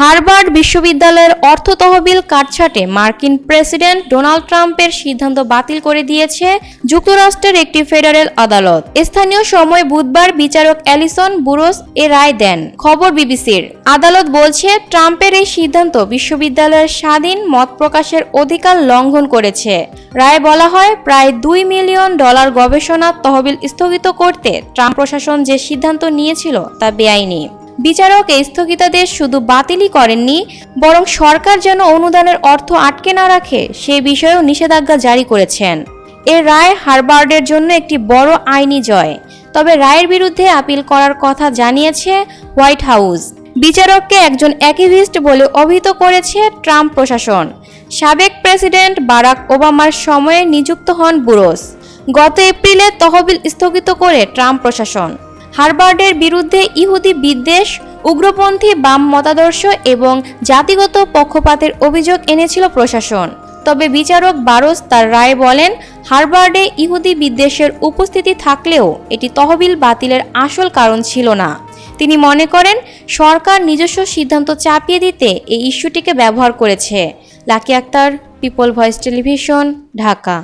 Harvard বিশ্ববিদ্যালয়ের অর্থ তহবিল কাটছাটে মার্কিন প্রেসিডেন্ট ডোনাল্ড ট্রাম্পের সিদ্ধান্ত বাতিল করে দিয়েছে যুক্তরাষ্ট্রের একটি ফেডারেল আদালত। স্থানীয় সময় বুধবার বিচারক অ্যালিসন বুরোস এ রায় দেন। খবর বিবিসির। আদালত বলছে, ট্রাম্পের এই সিদ্ধান্ত বিশ্ববিদ্যালয়ের স্বাধীন মত প্রকাশের অধিকার লঙ্ঘন করেছে। রায় বলা হয়, প্রায় দুই মিলিয়ন ডলার গবেষণা তহবিল স্থগিত করতে ট্রাম্প প্রশাসন যে সিদ্ধান্ত নিয়েছিল তা বেআইনি। বিচারক এই স্থগিতাদেশ শুধু বাতিলই করেননি, বরং সরকার যেন অনুদানের অর্থ আটকে না রাখে, সে বিষয়েও নিষেধাজ্ঞা জারি করেছেন। এ রায় হার্বার্ডের জন্য একটি বড় আইনি জয়। তবে রায়ের বিরুদ্ধে আপিল করার কথা জানিয়েছে হোয়াইট হাউস। বিচারককে একজন অ্যাক্টিভিস্ট বলে অভিহিত করেছে ট্রাম্প প্রশাসন। সাবেক প্রেসিডেন্ট বারাক ওবামার সময়ে নিযুক্ত হন বুরোস। গত এপ্রিলে তহবিল স্থগিত করে ট্রাম্প প্রশাসন। হার্বার্ডের বিরুদ্ধে ইহুদি বিদ্বেষ, উগ্রপন্থী বাম মতাদর্শ এবং জাতিগত পক্ষপাতের অভিযোগ এনেছিল প্রশাসন। তবে বিচারক বারোস তার রায় বলেন হার্বার্ডে ইহুদি বিদ্বেষের উপস্থিতি থাকলেও এটি তহবিল বাতিলের আসল কারণ ছিল না। তিনি মনে করেন, সরকার নিজস্ব সিদ্ধান্ত চাপিয়ে দিতে এই ইস্যুটিকে ব্যবহার করেছে। Lucky Akter, people voice television, Dhaka.